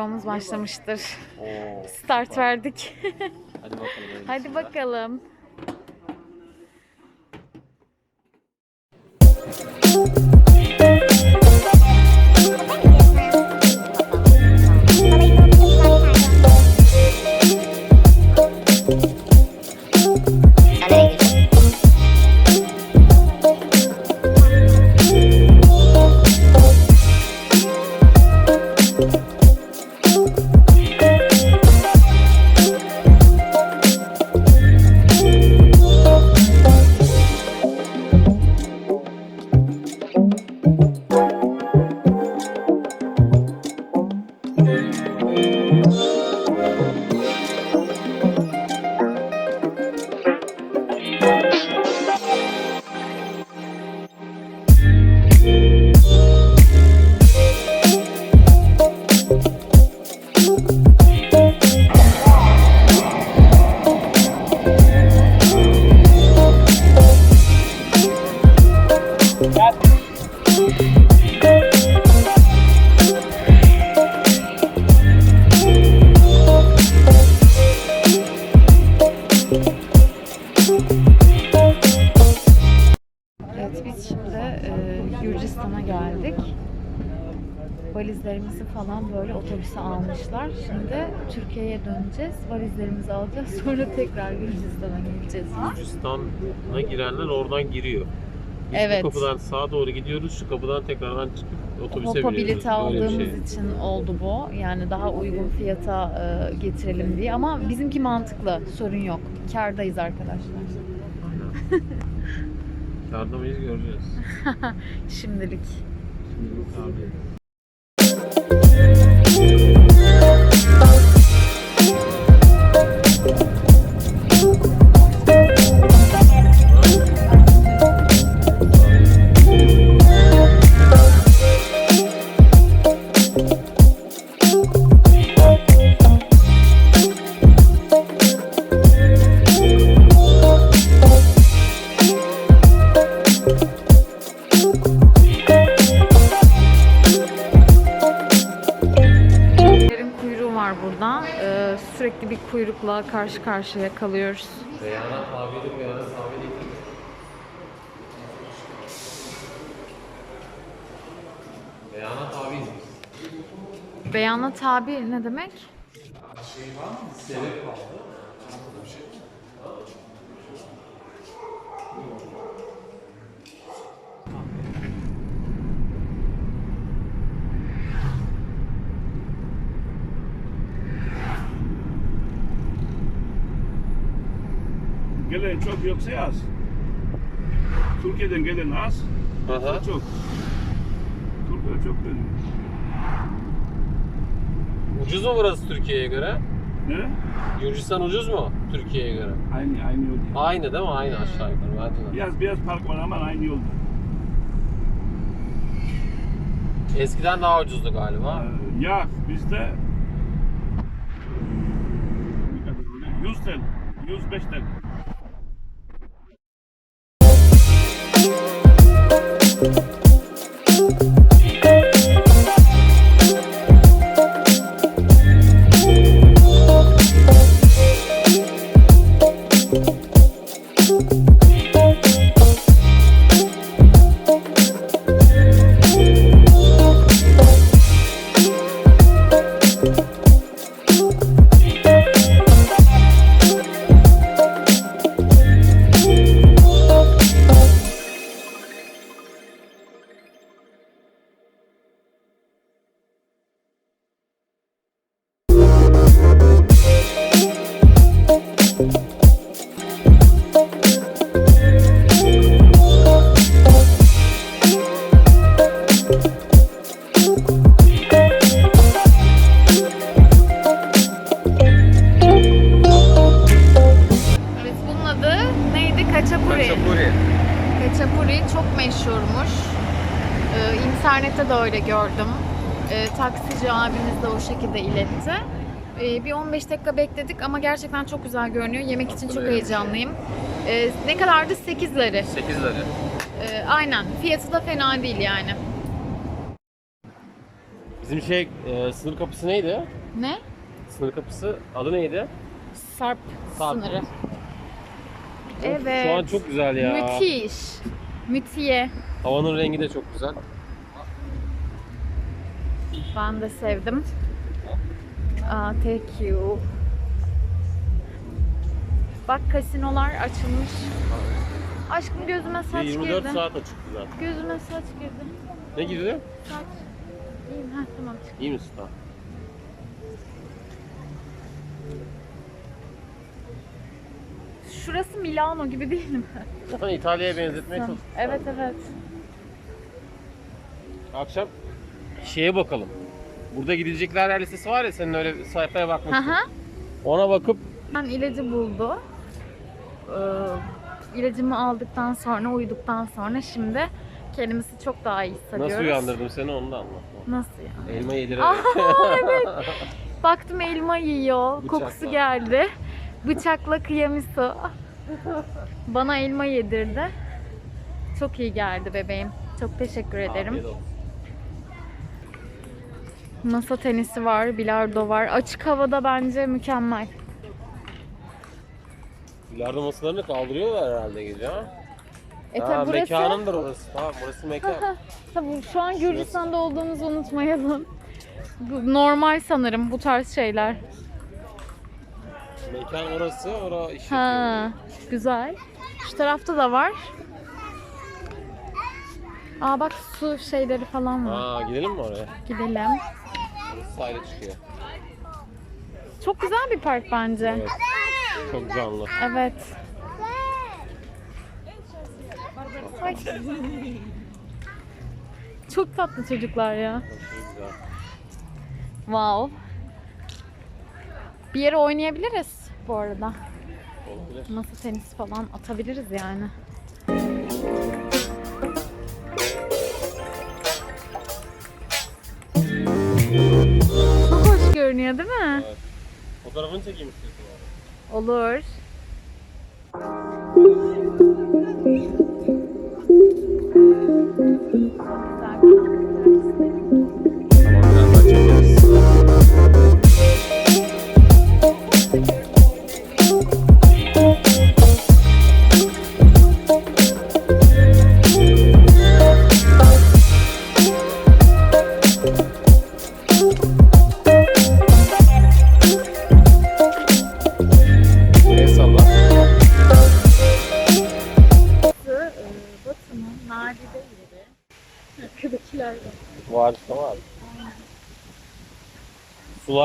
vlogumuz başlamıştır. Oo, Start verdik. Hadi bakalım. Hadi bakalım. Türkiye'ye döneceğiz. Valizlerimizi alacağız. Sonra tekrar Gürcistan'a gideceğiz. Gürcistan'a girenler oradan giriyor. Biz Evet. bu kapıdan sağa doğru gidiyoruz. Şu kapıdan tekrardan çıkıp otobüse Hopa biniyoruz. bileti Böyle aldığımız şey. için oldu bu. Yani daha uygun fiyata e, getirelim diye. Ama bizimki mantıklı. Sorun yok. Kârdayız arkadaşlar. Kârda mıyız göreceğiz. Şimdilik. Şimdi bu sürekli bir kuyrukla karşı karşıya kalıyoruz. Beyanat tabiri, beyanat tabiri değil. Beyanat tabiiz biz. Beyana tabi ne demek? Sebep kaldı. Gelen çok yoksa az. Türkiye'den gelen az, Aha. çok. Türkiye çok geliyor. Ucuz mu burası Türkiye'ye göre? Ne? Gürcistan ucuz mu Türkiye'ye göre? Aynı aynı yol. Aynı değil mi? Aynı aşağı yukarı. Bence de. Biraz biraz fark var ama aynı yolda. Eskiden daha ucuzdu galiba. Ee, yağ bizde ne kadar öyle? 100 TL, 105 TL. Evet Ee, internette de öyle gördüm. Ee, taksici abimiz de o şekilde iletti. Ee, bir 15 dakika bekledik ama gerçekten çok güzel görünüyor. Yemek için çok Hatırlıyorum. heyecanlıyım. Ee, ne kadardı? 8 lira. 8 lira. Ee, aynen. Fiyatı da fena değil yani. Bizim şey e, sınır kapısı neydi? Ne? Sınır kapısı adı neydi? Sarp, Sarp. sınırı. Of, Evet. Şu an çok güzel ya. Müthiş. Müthiye. Havanın rengi de çok güzel. Ben de sevdim. Aa, thank you. Bak kasinolar açılmış. Aşkım gözüme saç 24 girdi. saat açık güzel. Gözüme saç girdi. Ne girdi? Saç. İyiyim ha tamam çık. İyi misin? Tamam. Şurası Milano gibi değil mi? İtalya'ya benzetmeye çalıştık. Evet evet. Akşam şeye bakalım. Burada gidilecekler yer listesi var ya senin öyle sayfaya bakmıştın. hı. Ona bakıp Ben ilacı buldu. Ee, ilacımı aldıktan sonra, uyuduktan sonra şimdi kendimizi çok daha iyi hissediyoruz. nasıl uyandırdım seni onu da anlat. Nasıl ya? Elma yedirerek. Aa, evet. Baktım elma yiyor. Bıçakla. Kokusu geldi. Bıçakla kıyamisu. Bana elma yedirdi. Çok iyi geldi bebeğim. Çok teşekkür ederim. Afiyet olsun. Masa tenisi var, bilardo var. Açık havada bence mükemmel. Bilardo masalarını kaldırıyorlar herhalde gece ha. E tabi burası... mekanındır orası. Tamam burası mekan. Tabii şu an Gürcistan'da olduğumuzu unutmayalım. Normal sanırım bu tarz şeyler. mekan orası, ora iş Ha, güzel. Şu tarafta da var. Aa bak su şeyleri falan var. Aa gidelim mi oraya? Gidelim. Sahile çıkıyor. Çok güzel bir park bence. Evet. Çok canlı. Evet. Ay. Çok tatlı çocuklar ya. Güzel. Wow. Bir yere oynayabiliriz bu arada. Olabilir. Masa tenisi falan atabiliriz yani. Görünüyor değil mi? Evet. Fotoğrafını çekeyim istiyorsun abi. Olur. Tamam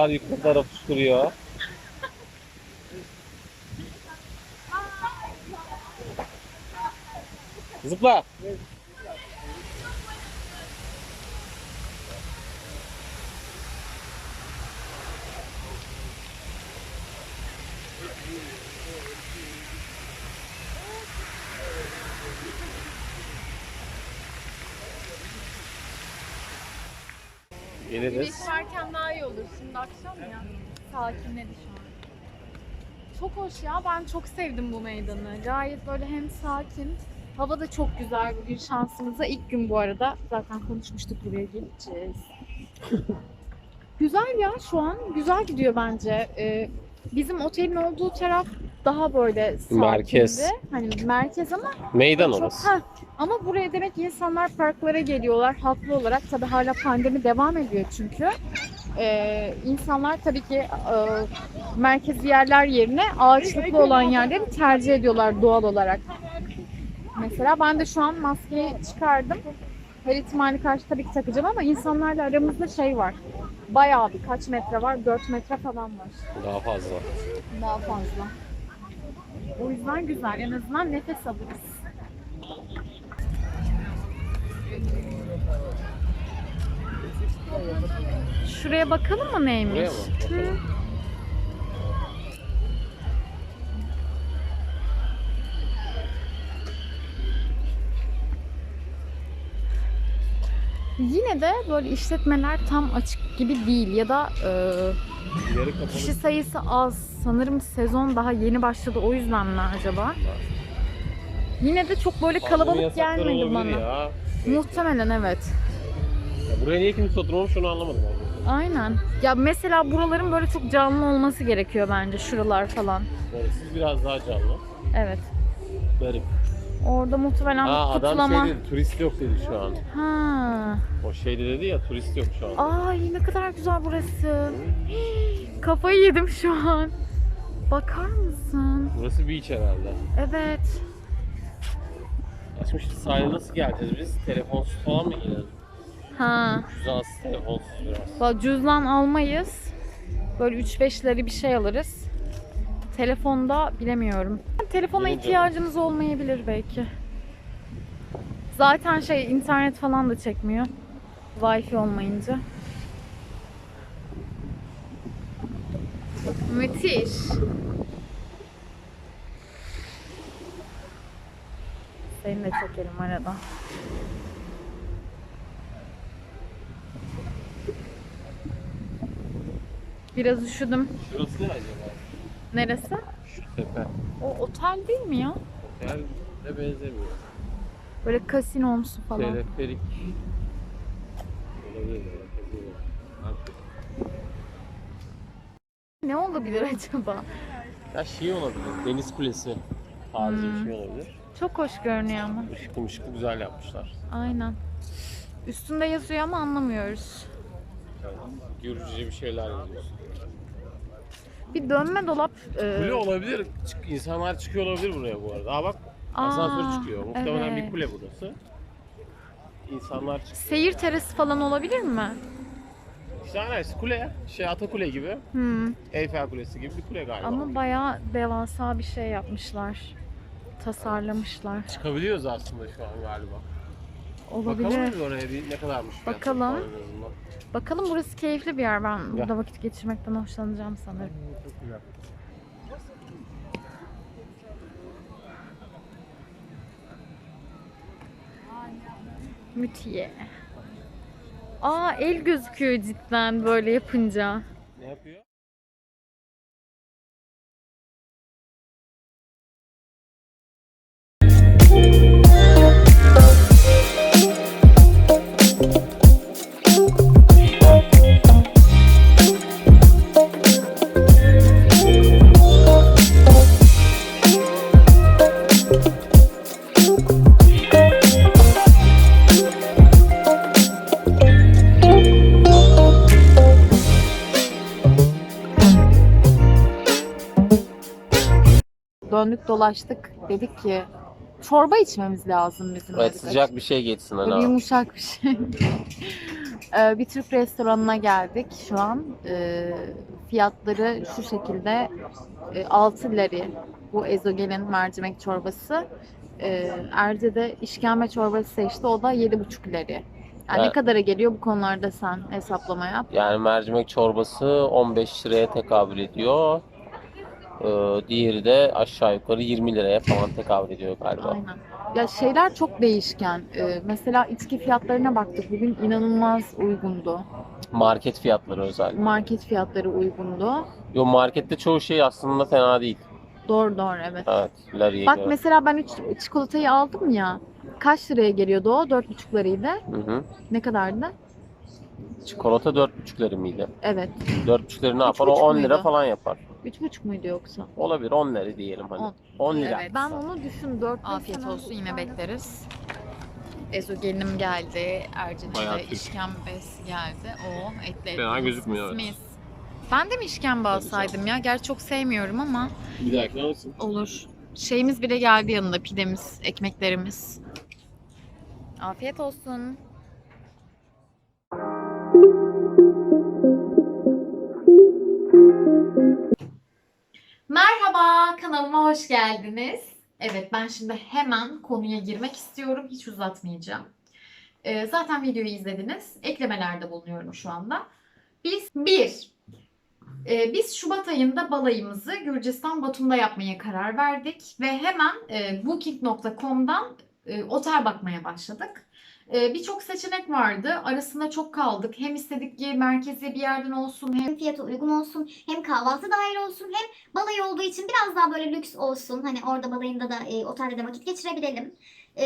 Sular yukarılara fışkırıyor. Zıpla. Geliriz. Güneş varken daha iyi olur. Şimdi akşam ya. Sakinledi şu an. Çok hoş ya. Ben çok sevdim bu meydanı. Gayet böyle hem sakin. Hava da çok güzel bugün şansımıza. ilk gün bu arada. Zaten konuşmuştuk buraya geleceğiz. güzel ya şu an. Güzel gidiyor bence. Ee, bizim otelin olduğu taraf daha böyle sakindi. Merkez. Hani merkez ama Meydan çok, orası. ha, ama buraya demek ki insanlar parklara geliyorlar haklı olarak. Tabii hala pandemi devam ediyor çünkü. Ee, insanlar tabii ki e, merkezi yerler yerine ağaçlıklı olan yerleri tercih ediyorlar doğal olarak. Mesela ben de şu an maskeyi çıkardım. Her ihtimali karşı tabii ki takacağım ama insanlarla aramızda şey var. Bayağı bir kaç metre var? 4 metre falan var. Daha fazla. Daha fazla. O yüzden güzel. En azından nefes alırız. Şuraya bakalım mı neymiş? Buraya mı? Hı. Yine de böyle işletmeler tam açık gibi değil ya da e. Kişi sayısı az. Sanırım sezon daha yeni başladı. O yüzden mi acaba? Yine de çok böyle kalabalık gelmedi bana. Ya. Muhtemelen evet. Ya buraya niye kimse oturmamış onu anlamadım. abi. Aynen. Ya mesela buraların böyle çok canlı olması gerekiyor bence şuralar falan. Burası biraz daha canlı. Evet. Garip. Orada muhtemelen Aa adam kutlama. şey dedi, turist yok dedi şu an. Ha. O şeyde dedi ya, turist yok şu an. Ay ne kadar güzel burası. Kafayı yedim şu an. Bakar mısın? Burası beach herhalde. Evet. Açmış sahile nasıl geleceğiz biz? Telefonsuz falan mı gidelim? Ha. Cüzdansız, telefonsuz biraz. Bak cüzdan almayız. Böyle 3-5'leri bir şey alırız. Telefonda bilemiyorum. Telefona ihtiyacımız olmayabilir belki. Zaten şey internet falan da çekmiyor. Wi-Fi olmayınca. Müthiş. Seni de çekelim arada. Biraz üşüdüm. Şurası ne acaba? Neresi? Şu tepe. O otel değil mi ya? Otel de benzemiyor. Böyle kasinomsu falan. Teleferik. Olabilir. olabilir. Artık. Ne olabilir acaba? Ya şey olabilir, deniz kulesi tarzı bir Hmm. şey olabilir. Çok hoş görünüyor ama. Işıklı mışıklı güzel yapmışlar. Aynen. Üstünde yazıyor ama anlamıyoruz. Yani Gürcüce bir şeyler yazıyorsun. Bir dönme dolap. e, Kule olabilir. Çık, insanlar çıkıyor olabilir buraya bu arada. Aa bak asansör Aa, çıkıyor. Muhtemelen evet. bir kule burası. İnsanlar çıkıyor. Seyir terası falan olabilir mi? İşte aynen işte kule. Şey Atakule gibi. Hmm. Eyfel Kulesi gibi bir kule galiba. Ama bayağı devasa bir şey yapmışlar. Tasarlamışlar. Çıkabiliyoruz aslında şu an galiba. Bakalım Olabilir. bir oraya bir ne kadarmış fiyatı Bakalım. falan en azından. Bakalım burası keyifli bir yer. Ben Ya. burada vakit geçirmekten hoşlanacağım sanırım. Çok güzel. Müthiye. Aa el gözüküyor cidden böyle yapınca. Ne yapıyor? Dolaştık. Dedik ki çorba içmemiz lazım bizim. Evet dedik. sıcak bir şey geçsin Böyle ana. yumuşak bir şey. Ee, bir Türk restoranına geldik şu an. Ee, fiyatları şu şekilde e, 6 lira bu ezogelin mercimek çorbası. Ee, Erce de işkembe çorbası seçti. O da 7,5 lira. Yani ne kadara geliyor bu konularda sen hesaplama yap. Yani mercimek çorbası 15 liraya tekabül ediyor. Ee, diğeri de aşağı yukarı 20 liraya falan tekabül ediyor galiba. Aynen. Ya şeyler çok değişken. Ee, mesela içki fiyatlarına baktık. Bugün inanılmaz uygundu. Market fiyatları özellikle. Market fiyatları uygundu. Yo markette çoğu şey aslında fena değil. Doğru doğru evet. Evet, Larry'e Bak göre. mesela ben üç, çikolatayı aldım ya. Kaç liraya geliyordu o? 4,5 liraydı. Hı hı. Ne kadardı? Çikolata 4,5 lira mıydı? Evet. 4,5 lira ne yapar? O 3,5 10 lira muydu? falan yapar. 3,5 muydu yoksa? Olabilir 10 lira diyelim hani. 10. 10 lira. Evet. Ben onu düşün 4 Afiyet olsun yine bekleriz. Ezogelinim geldi. Ercin'in Bayağı Türk. İşkembesi geldi. O etli Fena etli. gözükmüyor, evet. Mis. Ben de mi işkembe alsaydım ya? Gerçi çok sevmiyorum ama Bir dahaki alırsın. olur. Şeyimiz bile geldi yanında pidemiz, ekmeklerimiz. Afiyet olsun. Merhaba, kanalıma hoş geldiniz. Evet, ben şimdi hemen konuya girmek istiyorum. Hiç uzatmayacağım. Ee, zaten videoyu izlediniz. Eklemelerde bulunuyorum şu anda. Biz bir, e, biz Şubat ayında balayımızı Gürcistan Batum'da yapmaya karar verdik ve hemen e, Booking.com'dan e, otel bakmaya başladık. E, Birçok seçenek vardı. Arasında çok kaldık. Hem istedik ki merkezi bir yerden olsun hem fiyatı uygun olsun, hem kahvaltı dahil olsun, hem balayı olduğu için biraz daha böyle lüks olsun. Hani orada balayında da e, otelde de vakit geçirebilelim. E,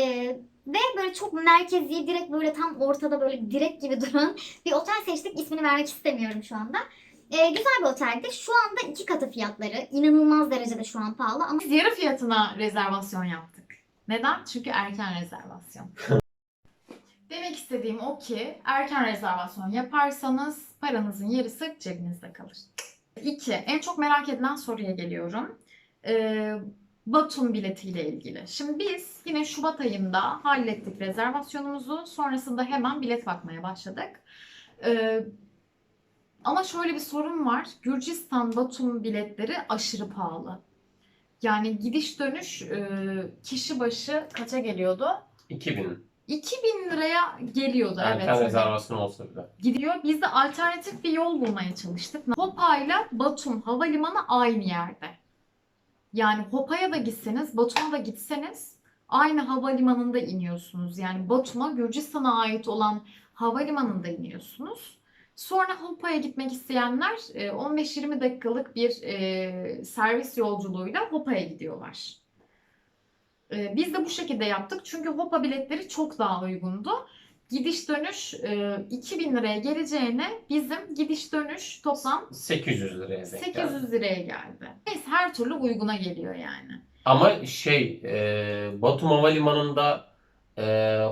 Ve böyle çok merkezi, direkt böyle tam ortada böyle direk gibi duran bir otel seçtik. İsmini vermek istemiyorum şu anda. Ee, güzel bir oteldi. Şu anda iki katı fiyatları. İnanılmaz derecede şu an pahalı ama Biz yarı fiyatına rezervasyon yaptık. Neden? Çünkü erken rezervasyon. İstediğim o ki erken rezervasyon yaparsanız paranızın yarısı cebinizde kalır. İki, en çok merak edilen soruya geliyorum. Ee, Batum biletiyle ilgili. Şimdi biz yine Şubat ayında hallettik rezervasyonumuzu. Sonrasında hemen bilet bakmaya başladık. Ee, ama şöyle bir sorun var. Gürcistan Batum biletleri aşırı pahalı. Yani gidiş dönüş e, kişi başı kaça geliyordu? 2000. 2000 liraya geliyordu Erken evet. rezervasyon olsa bile. Gidiyor. Biz de alternatif bir yol bulmaya çalıştık. Hopa ile Batum havalimanı aynı yerde. Yani Hopa'ya da gitseniz, Batum'a da gitseniz aynı havalimanında iniyorsunuz. Yani Batum'a Gürcistan'a ait olan havalimanında iniyorsunuz. Sonra Hopa'ya gitmek isteyenler e, 15-20 dakikalık bir e, servis yolculuğuyla Hopa'ya gidiyorlar. E, Biz de bu şekilde yaptık çünkü Hopa biletleri çok daha uygundu. Gidiş dönüş e, 2000 liraya geleceğine bizim gidiş dönüş toplam 800 liraya denk geldi. 800 liraya geldi. Neyse her türlü uyguna geliyor yani. Ama şey e, Batum Havalimanı'nda e,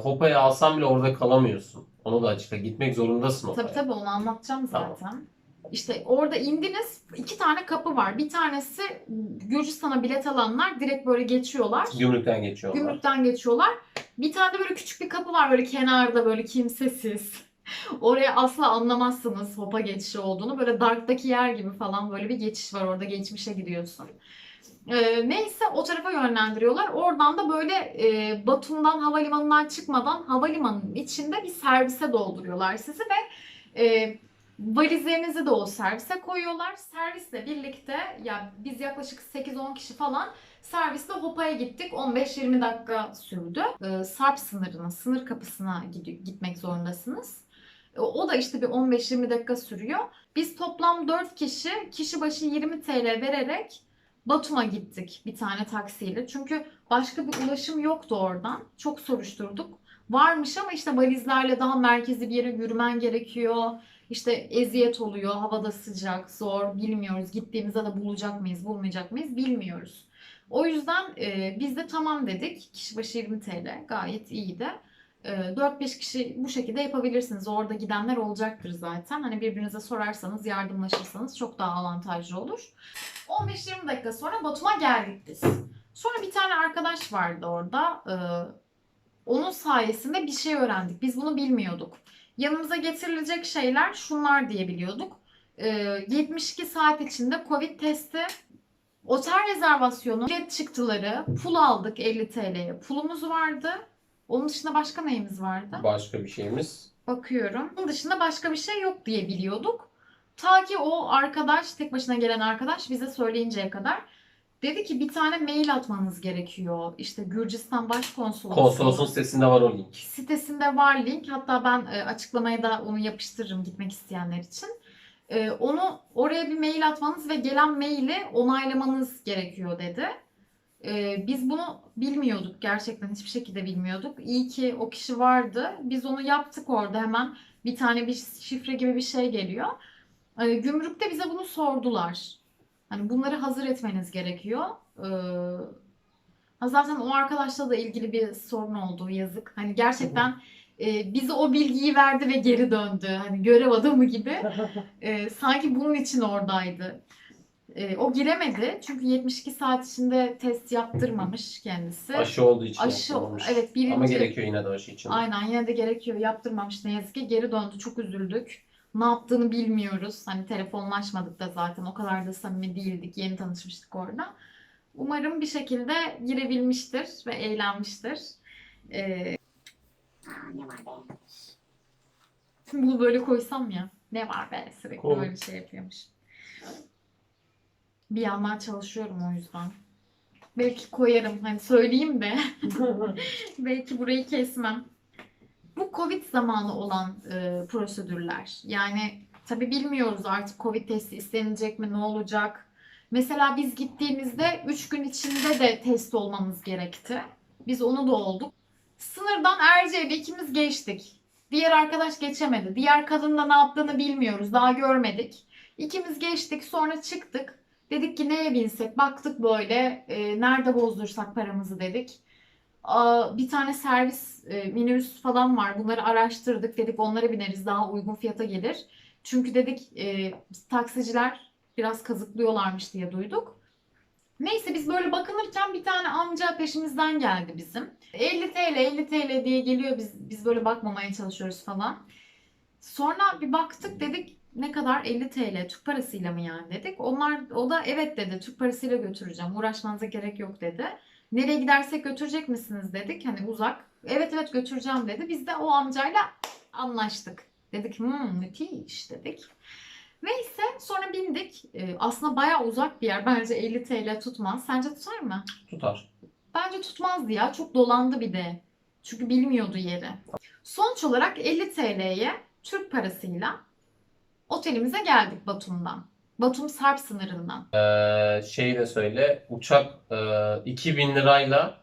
Hopa'yı alsan bile orada kalamıyorsun. Onu da açıkla. Gitmek zorundasın Hopa'ya. Tabii tabii onu anlatacağım Tamam. zaten. İşte orada indiniz iki tane kapı var. Bir tanesi Gürcistan'a bilet alanlar direkt böyle geçiyorlar. Gümrükten geçiyorlar. Gümrükten geçiyorlar. Bir tane de böyle küçük bir kapı var böyle kenarda böyle kimsesiz. Oraya asla anlamazsınız hopa geçişi olduğunu. Böyle Dark'taki yer gibi falan böyle bir geçiş var orada geçmişe gidiyorsun. Ee, neyse o tarafa yönlendiriyorlar. Oradan da böyle e, Batum'dan havalimanından çıkmadan havalimanının içinde bir servise dolduruyorlar sizi ve e, valizlerinizi de o servise koyuyorlar. Servisle birlikte ya biz yaklaşık 8-10 kişi falan Serviste Hopa'ya gittik. 15-20 dakika sürdü. Ee, Sarp sınırına, sınır kapısına gitmek zorundasınız. E, O da işte bir 15-20 dakika sürüyor. Biz toplam 4 kişi, kişi başı 20 TL vererek Batum'a gittik bir tane taksiyle. Çünkü başka bir ulaşım yoktu oradan. Çok soruşturduk. Varmış ama işte valizlerle daha merkezi bir yere yürümen gerekiyor. İşte eziyet oluyor, havada sıcak, zor, bilmiyoruz. Gittiğimizde de bulacak mıyız, bulmayacak mıyız bilmiyoruz. O yüzden e, biz de tamam dedik. Kişi başı 20 TL gayet iyiydi. E, 4-5 kişi bu şekilde yapabilirsiniz. Orada gidenler olacaktır zaten. Hani birbirinize sorarsanız, yardımlaşırsanız çok daha avantajlı olur. 15-20 dakika sonra Batum'a geldik biz. Sonra bir tane arkadaş vardı orada. E, onun sayesinde bir şey öğrendik. Biz bunu bilmiyorduk. Yanımıza getirilecek şeyler şunlar diye biliyorduk. E, 72 saat içinde Covid testi Otel rezervasyonu, bilet çıktıları, pul aldık 50 TL'ye. Pulumuz vardı. Onun dışında başka neyimiz vardı? Başka bir şeyimiz. Bakıyorum. Onun dışında başka bir şey yok diye biliyorduk. Ta ki o arkadaş, tek başına gelen arkadaş bize söyleyinceye kadar dedi ki bir tane mail atmanız gerekiyor. İşte Gürcistan Başkonsolosluğu Konsolosun sitesinde var o link. sitesinde var link. Hatta ben e, açıklamaya da onu yapıştırırım gitmek isteyenler için. E, onu oraya bir mail atmanız ve gelen maili onaylamanız gerekiyor dedi. E, biz bunu bilmiyorduk gerçekten hiçbir şekilde bilmiyorduk. İyi ki o kişi vardı. Biz onu yaptık orada hemen bir tane bir şifre gibi bir şey geliyor. E, gümrükte bize bunu sordular. Hani bunları hazır etmeniz gerekiyor. E, ha zaten o arkadaşla da ilgili bir sorun oldu yazık. Hani gerçekten e, bize o bilgiyi verdi ve geri döndü. Hani görev adamı gibi. E, sanki bunun için oradaydı. E, o giremedi çünkü 72 saat içinde test yaptırmamış kendisi. Aşı olduğu için Aşı, yapılmamış. evet birinci. Ama gerekiyor yine de aşı için. Aynen yine de gerekiyor. Yaptırmamış ne yazık ki. Geri döndü. Çok üzüldük. Ne yaptığını bilmiyoruz. Hani telefonlaşmadık da zaten. O kadar da samimi değildik. Yeni tanışmıştık orada. Umarım bir şekilde girebilmiştir ve eğlenmiştir. Ee, Aa, ne var be? bunu böyle koysam ya. Ne var be sürekli Koy. böyle şey yapıyormuş. Bir yandan çalışıyorum o yüzden. Belki koyarım. Hani söyleyeyim de. Belki burayı kesmem. Bu Covid zamanı olan e, prosedürler. Yani tabii bilmiyoruz artık Covid testi istenilecek mi, ne olacak. Mesela biz gittiğimizde 3 gün içinde de test olmamız gerekti. Biz onu da olduk. Sınırdan Erce'yle ikimiz geçtik. Diğer arkadaş geçemedi. Diğer kadın da ne yaptığını bilmiyoruz. Daha görmedik. İkimiz geçtik sonra çıktık. Dedik ki neye binsek? Baktık böyle e, nerede bozdursak paramızı dedik. Bir tane servis e, minibüs falan var. Bunları araştırdık. Dedik onlara bineriz daha uygun fiyata gelir. Çünkü dedik e, taksiciler biraz kazıklıyorlarmış diye duyduk. Neyse biz böyle bakınırken bir tane amca peşimizden geldi bizim. 50 TL 50 TL diye geliyor biz biz böyle bakmamaya çalışıyoruz falan. Sonra bir baktık dedik ne kadar 50 TL Türk parasıyla mı yani dedik. Onlar o da evet dedi Türk parasıyla götüreceğim uğraşmanıza gerek yok dedi. Nereye gidersek götürecek misiniz dedik hani uzak. Evet evet götüreceğim dedi. Biz de o amcayla anlaştık. Dedik hmm müthiş dedik. Neyse sonra bindik. Ee, aslında bayağı uzak bir yer. Bence 50 TL tutmaz. Sence tutar mı? Tutar. Bence tutmazdı ya. Çok dolandı bir de. Çünkü bilmiyordu yeri. Sonuç olarak 50 TL'ye Türk parasıyla otelimize geldik Batum'dan. Batum Sarp sınırından. Ee, şey de söyle uçak e, 2000 lirayla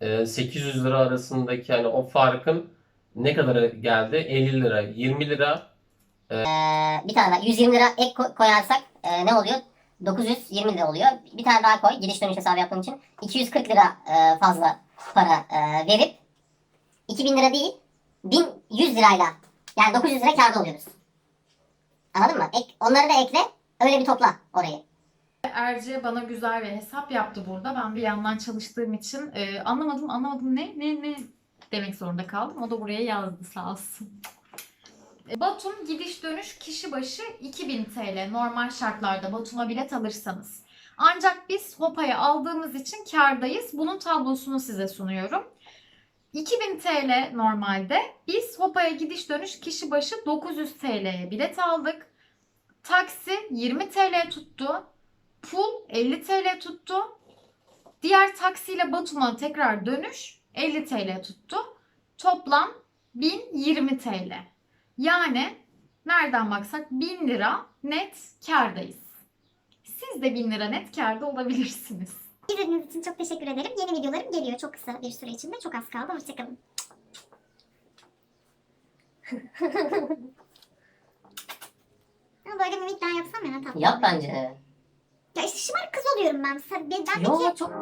e, 800 lira arasındaki hani o farkın ne kadara geldi? 50 lira, 20 lira bir tane daha 120 lira ek ko- koyarsak e, ne oluyor? 920 lira oluyor. Bir tane daha koy gidiş dönüş hesabı yaptığım için 240 lira e, fazla para e, verip 2000 lira değil 1100 lirayla yani 900 lira kârda oluyoruz. Anladın mı? Ek, onları da ekle öyle bir topla orayı. Erce bana güzel bir hesap yaptı burada. Ben bir yandan çalıştığım için e, anlamadım anlamadım ne ne ne demek zorunda kaldım. O da buraya yazdı sağ olsun. E, Batum gidiş dönüş kişi başı 2000 TL normal şartlarda Batum'a bilet alırsanız. Ancak biz Hopa'ya aldığımız için kârdayız. Bunun tablosunu size sunuyorum. 2000 TL normalde. Biz Hopa'ya gidiş dönüş kişi başı 900 TL'ye bilet aldık. Taksi 20 TL tuttu. Pul 50 TL tuttu. Diğer taksiyle Batum'a tekrar dönüş 50 TL tuttu. Toplam 1020 TL. Yani nereden baksak 1000 lira net kârdayız. Siz de 1000 lira net kârda olabilirsiniz. İzlediğiniz için çok teşekkür ederim. Yeni videolarım geliyor çok kısa bir süre içinde. Çok az kaldı. Hoşçakalın. Ama böyle mimikler yapsam ya tatlı. Yap bence. Ya işte şımarık kız oluyorum ben. Sen, ben, ben Yo çok